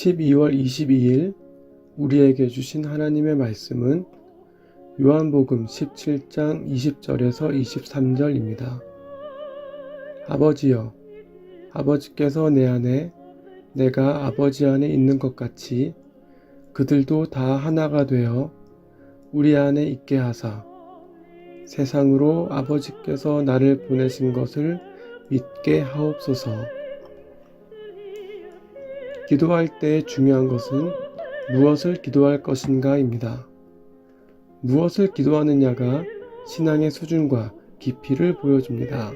12월 22일 우리에게 주신 하나님의 말씀은 요한복음 17장 20절에서 23절입니다. 아버지여, 아버지께서 내 안에 내가 아버지 안에 있는 것 같이 그들도 다 하나가 되어 우리 안에 있게 하사 세상으로 아버지께서 나를 보내신 것을 믿게 하옵소서. 기도할 때 중요한 것은 무엇을 기도할 것인가입니다. 무엇을 기도하느냐가 신앙의 수준과 깊이를 보여줍니다.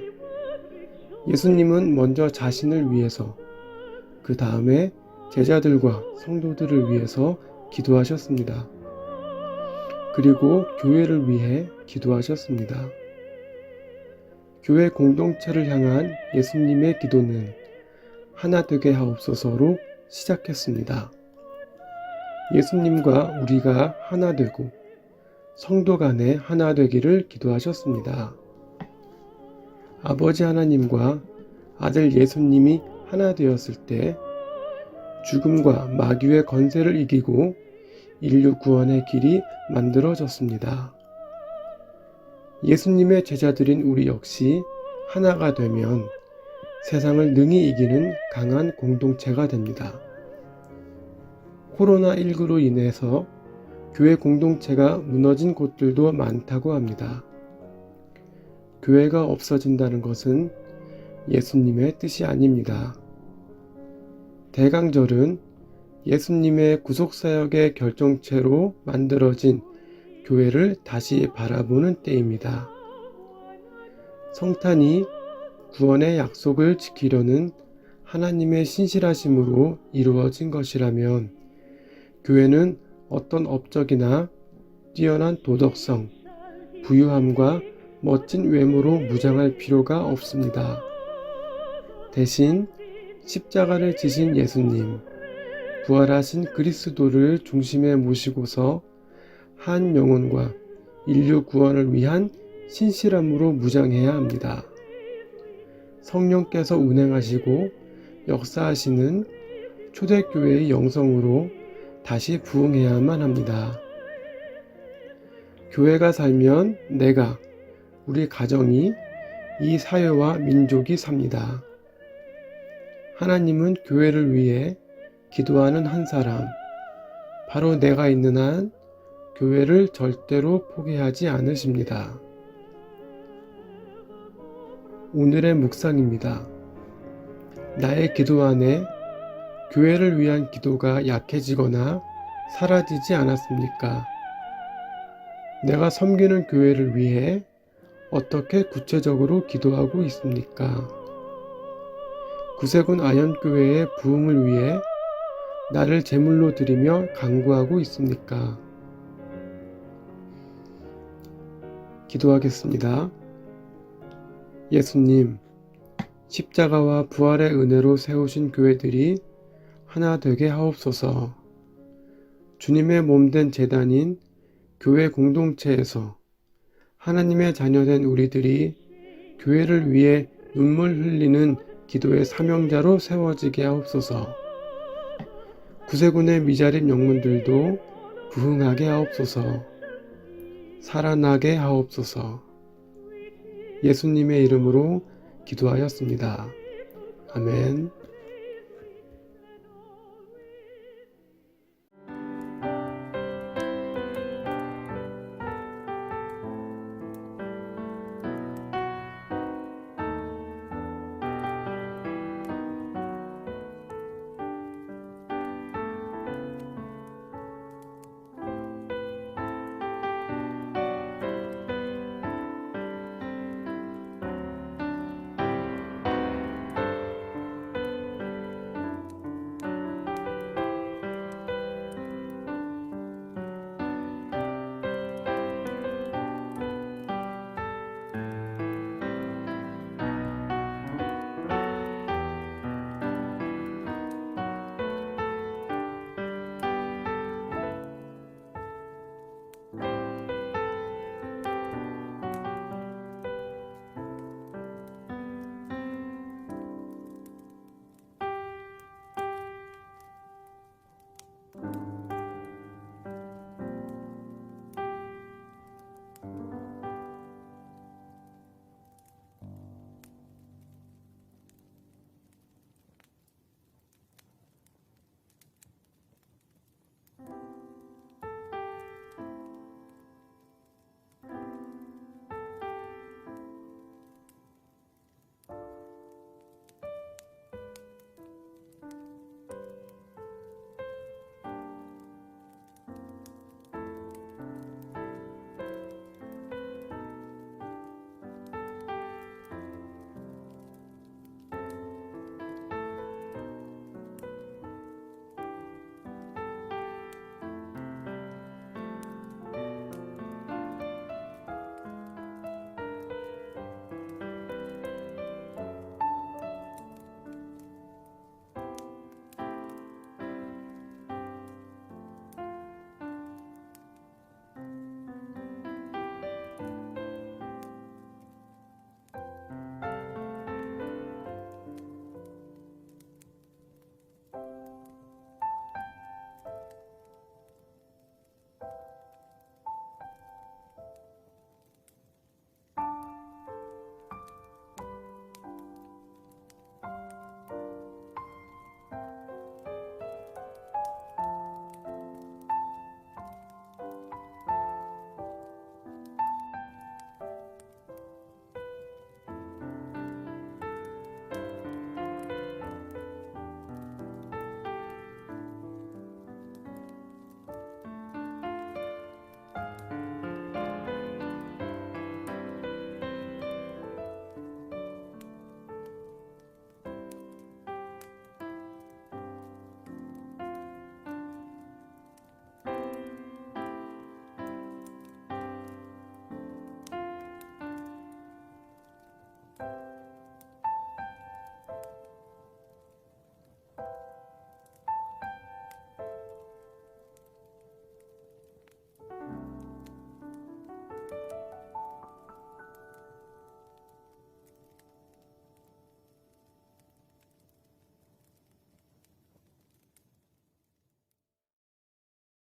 예수님은 먼저 자신을 위해서, 그 다음에 제자들과 성도들을 위해서 기도하셨습니다. 그리고 교회를 위해 기도하셨습니다. 교회 공동체를 향한 예수님의 기도는 하나 되게 하옵소서로 시작했습니다. 예수님과 우리가 하나 되고 성도 간에 하나 되기를 기도하셨습니다. 아버지 하나님과 아들 예수님이 하나 되었을 때 죽음과 마귀의 건세를 이기고 인류 구원의 길이 만들어졌습니다. 예수님의 제자들인 우리 역시 하나가 되면 세상을 능히 이기는 강한 공동체가 됩니다. 코로나19로 인해서 교회 공동체가 무너진 곳들도 많다고 합니다. 교회가 없어진다는 것은 예수님의 뜻이 아닙니다. 대강절은 예수님의 구속사역의 결정체로 만들어진 교회를 다시 바라보는 때입니다. 성탄이 구원의 약속을 지키려는 하나님의 신실하심으로 이루어진 것이라면 교회는 어떤 업적이나 뛰어난 도덕성, 부유함과 멋진 외모로 무장할 필요가 없습니다. 대신 십자가를 지신 예수님, 부활하신 그리스도를 중심에 모시고서 한 영혼과 인류 구원을 위한 신실함으로 무장해야 합니다. 성령께서 운행하시고 역사하시는 초대교회의 영성으로 다시 부흥해야만 합니다. 교회가 살면 내가, 우리 가정이, 이 사회와 민족이 삽니다. 하나님은 교회를 위해 기도하는 한 사람, 바로 내가 있는 한 교회를 절대로 포기하지 않으십니다. 오늘의 묵상입니다. 나의 기도 안에 교회를 위한 기도가 약해지거나 사라지지 않았습니까? 내가 섬기는 교회를 위해 어떻게 구체적으로 기도하고 있습니까? 구세군 아현교회의 부흥을 위해 나를 제물로 드리며 강구하고 있습니까? 기도하겠습니다. 예수님, 십자가와 부활의 은혜로 세우신 교회들이 하나 되게 하옵소서. 주님의 몸된 재단인 교회 공동체에서 하나님의 자녀된 우리들이 교회를 위해 눈물 흘리는 기도의 사명자로 세워지게 하옵소서. 구세군의 미자립 영문들도 부흥하게 하옵소서. 살아나게 하옵소서. 예수님의 이름으로 기도하였습니다. 아멘.